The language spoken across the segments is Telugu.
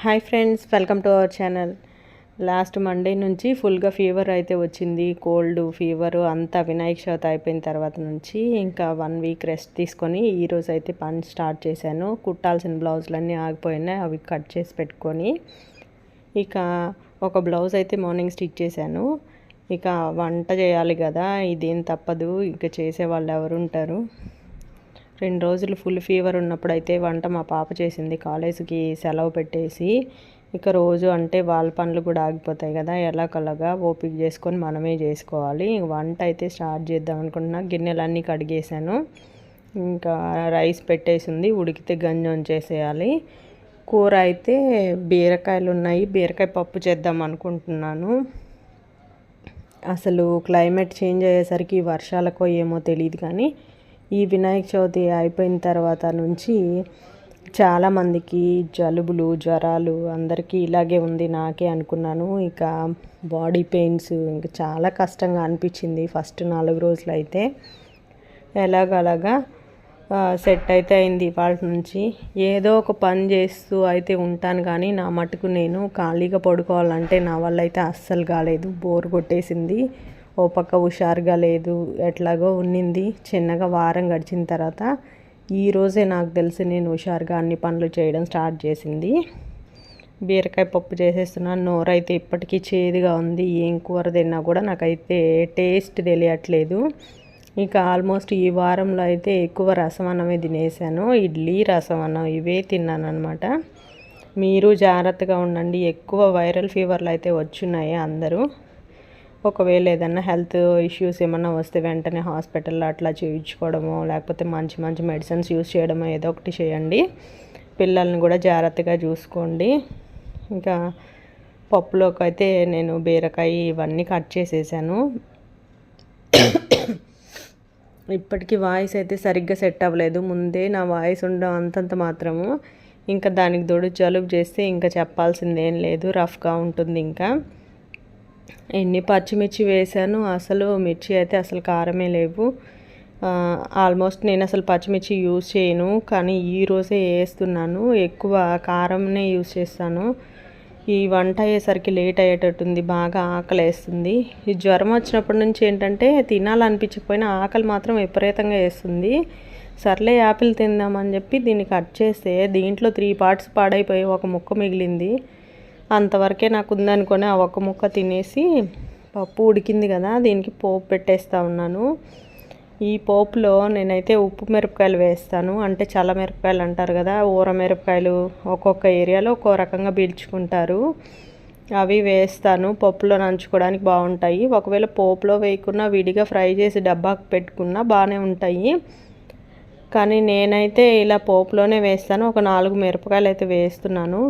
Hi friends welcome to our channel. Last Monday నుంచి ఫుల్గా ఫీవర్ అయితే వచ్చింది. కోల్డ్ ఫీవర్ అంతా వినాయక చవితి అయిపోయిన తర్వాత నుంచి ఇంకా వన్ వీక్ రెస్ట్ తీసుకొని ఈరోజు అయితే పని స్టార్ట్ చేశాను. కుట్టాల్సిన బ్లౌజులన్నీ ఆగిపోయినాయి అవి కట్ చేసి పెట్టుకొని ఇక ఒక బ్లౌజ్ అయితే మార్నింగ్ స్టిచ్ చేశాను. ఇక వంట చేయాలి కదా ఇదేం తప్పదు ఇక చేసే వాళ్ళు ఎవరు ఉంటారు. రెండు రోజులు ఫుల్ ఫీవర్ ఉన్నప్పుడు అయితే వంట మా పాప చేసింది. కాలేజీకి సెలవు పెట్టేసి ఇక రోజు అంటే వాళ్ళ పనులు కూడా ఆగిపోతాయి కదా ఎలాకలాగా ఓపిక చేసుకొని మనమే చేసుకోవాలి. వంట అయితే స్టార్ట్ చేద్దాం అనుకుంటున్నా. గిన్నెలన్నీ కడిగేసాను ఇంకా రైస్ పెట్టేసింది ఉడికితే గంజం చేసేయాలి కూర అయితే బీరకాయలు ఉన్నాయి. బీరకాయ పప్పు చేద్దాం అనుకుంటున్నాను. అసలు క్లైమేట్ చేంజ్ అయ్యేసరికి వర్షాలకో ఏమో తెలియదు కానీ ఈ వినాయక చవితి అయిపోయిన తర్వాత నుంచి చాలామందికి జలుబులు జ్వరాలు అందరికీ ఇలాగే ఉంది నాకే అనుకున్నాను. ఇక బాడీ పెయిన్స్ ఇంకా చాలా కష్టంగా అనిపించింది ఫస్ట్ నాలుగు రోజులు అయితే ఎలాగలాగా సెట్ అయితే అయింది ఇవాళ నుంచి. ఏదో ఒక పని చేస్తూ అయితే ఉంటాను కానీ నా మటుకు నేను ఖాళీగా పడుకోవాలంటే నా వల్ల అయితే అస్సలు కాలేదు. బోర్ కొట్టేసింది. ఓ పక్క హుషారుగా లేదు ఎట్లాగో ఉన్నింది. చిన్నగా వారం గడిచిన తర్వాత ఈరోజే నాకు తెలిసి నేను హుషారుగా అన్ని పనులు చేయడం స్టార్ట్ చేసింది. బీరకాయ పప్పు చేసేస్తున్నాను నోరైతే ఇప్పటికీ చేదుగా ఉంది. ఏం కూర తిన్నా కూడా నాకైతే టేస్ట్ తెలియట్లేదు. ఇంకా ఆల్మోస్ట్ ఈ వారంలో అయితే ఎక్కువ రసం అన్నమే తినేసాను. ఇడ్లీ రసం అన్నం ఇవే తిన్నాను అనమాట మీరు జాగ్రత్తగా ఉండండి. ఎక్కువ వైరల్ ఫీవర్లు అయితే వచ్చున్నాయి అందరూ. ఒకవేళ ఏదన్నా హెల్త్ ఇష్యూస్ ఏమైనా వస్తే వెంటనే హాస్పిటల్లో అట్లా చేయించుకోవడమో లేకపోతే మంచి మంచి మెడిసిన్స్ యూస్ చేయడమో ఏదో ఒకటి చేయండి. పిల్లల్ని కూడా జాగ్రత్తగా చూసుకోండి. ఇంకా పప్పులోకి అయితే నేను బీరకాయ ఇవన్నీ కట్ చేసేసాను. ఇప్పటికీ వాయిస్ అయితే సరిగ్గా సెట్ అవ్వలేదు. ముందే నా వాయిస్ ఉండడం అంతంత మాత్రము. ఇంకా దానికి దొడు జలుబు చేస్తే ఇంకా చెప్పాల్సిందేం లేదు. రఫ్గా ఉంటుంది ఇంకా. ఎన్ని పచ్చిమిర్చి వేసాను అసలు మిర్చి అయితే అసలు కారమే లేవు. ఆల్మోస్ట్ నేను అసలు పచ్చిమిర్చి యూజ్ చేయను కానీ ఈరోజే వేస్తున్నాను. ఎక్కువ కారంనే యూజ్ చేస్తాను. ఈ వంట అయ్యేసరికి లేట్ అయ్యేటట్టుంది బాగా ఆకలి వేస్తుంది ఈ జ్వరం వచ్చినప్పటి నుంచి ఏంటంటే తినాలనిపించకపోయినా ఆకలి మాత్రం విపరీతంగా వేస్తుంది. సర్లే యాపిల్ తిందామని చెప్పి దీన్ని కట్ చేస్తే దీంట్లో త్రీ పార్ట్స్ పాడైపోయి ఒక ముక్క మిగిలింది. అంతవరకే నాకు ఉందనుకొని ఆ ఒక్క ముక్క తినేసి పప్పు ఉడికింది కదా దీనికి పోపు పెట్టేస్తూ ఉన్నాను. ఈ పోపులో నేనైతే ఉప్పు మిరపకాయలు వేస్తాను. అంటే చల్ల మిరపకాయలు అంటారు కదా ఊర మిరపకాయలు ఒక్కొక్క ఏరియాలో ఒక్కో రకంగా పీల్చుకుంటారు. అవి వేస్తాను. పప్పులో నంచుకోవడానికి బాగుంటాయి. ఒకవేళ పోపులో వేయకుండా విడిగా ఫ్రై చేసి డబ్బాకు పెట్టుకున్నా బాగానే ఉంటాయి. కానీ నేనైతే ఇలా పోపులోనే వేస్తాను. ఒక నాలుగు మిరపకాయలు అయితే వేస్తున్నాను.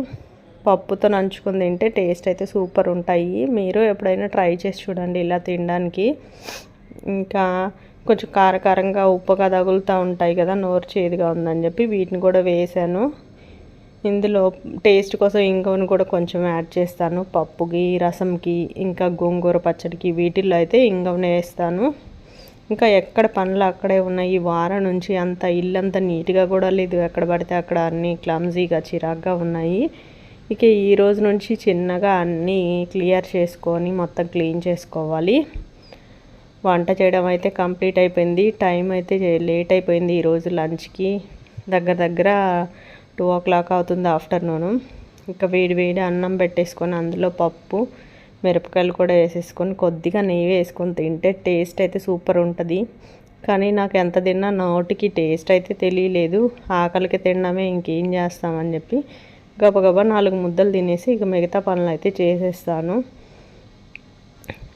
పప్పుతో నంచుకుని తింటే టేస్ట్ అయితే సూపర్ ఉంటాయి. మీరు ఎప్పుడైనా ట్రై చేసి చూడండి ఇలా తినడానికి. ఇంకా కొంచెం కారకారంగా ఉప్పుగా తగులుతూ ఉంటాయి కదా నోరు చేదుగా ఉందని చెప్పి వీటిని కూడా వేసాను. ఇందులో టేస్ట్ కోసం ఇంకొన్ని కూడా కొంచెం యాడ్ చేస్తాను. పప్పుకి రసంకి ఇంకా గోంగూర పచ్చడికి వీటిల్లో అయితే ఇంకవనే వేస్తాను. ఇంకా ఎక్కడ పనులు అక్కడే ఉన్నాయి. ఈ వారం నుంచి అంత ఇల్లంతా నీట్గా కూడా లేదు. ఎక్కడ పడితే అక్కడ అన్నీ క్లమ్జీగా చిరాగ్గా ఉన్నాయి. ఇక ఈ రోజు నుంచి చిన్నగా అన్నీ క్లియర్ చేసుకొని మొత్తం క్లీన్ చేసుకోవాలి. వంట చేయడం అయితే కంప్లీట్ అయిపోయింది. టైం అయితే లేట్ అయిపోయింది ఈరోజు లంచ్కి. దగ్గర దగ్గర టూ ఓ క్లాక్ అవుతుంది ఆఫ్టర్నూన్. ఇంకా వేడి వేడి అన్నం పెట్టేసుకొని అందులో పప్పు మిరపకాయలు కూడా వేసేసుకొని కొద్దిగా నెయ్యి వేసుకొని తింటే టేస్ట్ అయితే సూపర్ ఉంటుంది. కానీ నాకు ఎంత తిన్నా నోటికి టేస్ట్ అయితే తెలియలేదు. ఆకలికి తినడమే ఇంకేం చేస్తామని చెప్పి గబగబా నాలుగు ముద్దలు తినేసి ఇక మిగతా పనులు అయితే చేసేస్తాను.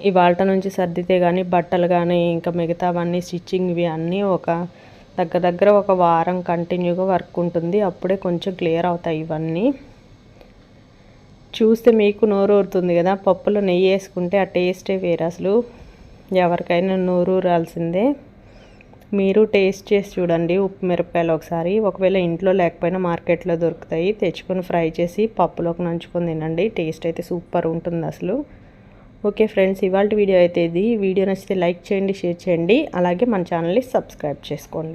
ఇవాళ నుంచి సర్దితే కానీ బట్టలు కానీ ఇంకా మిగతావన్నీ స్టిచ్చింగ్వి అన్నీ ఒక దగ్గర దగ్గర ఒక వారం కంటిన్యూగా వర్క్ ఉంటుంది. అప్పుడే కొంచెం క్లియర్ అవుతాయి ఇవన్నీ. చూస్తే మీకు నోరు ఊరుతుంది కదా పప్పులో నెయ్యి వేసుకుంటే ఆ టేస్టే వేరు అసలు. ఎవరికైనా నోరు ఊరాల్సిందే. మీరు టేస్ట్ చేసి చూడండి ఉప్పు మిరపకాయలు ఒకసారి. ఒకవేళ ఇంట్లో లేకపోయినా మార్కెట్లో దొరుకుతాయి. తెచ్చుకొని ఫ్రై చేసి పప్పులోకి నంచుకొని తినండి. టేస్ట్ అయితే సూపర్ ఉంటుంది అసలు. ఓకే ఫ్రెండ్స్ ఇవాళ వీడియో అయితే ఇది. వీడియో నచ్చితే లైక్ చేయండి షేర్ చేయండి. అలాగే మన ఛానల్ని సబ్స్క్రైబ్ చేసుకోండి.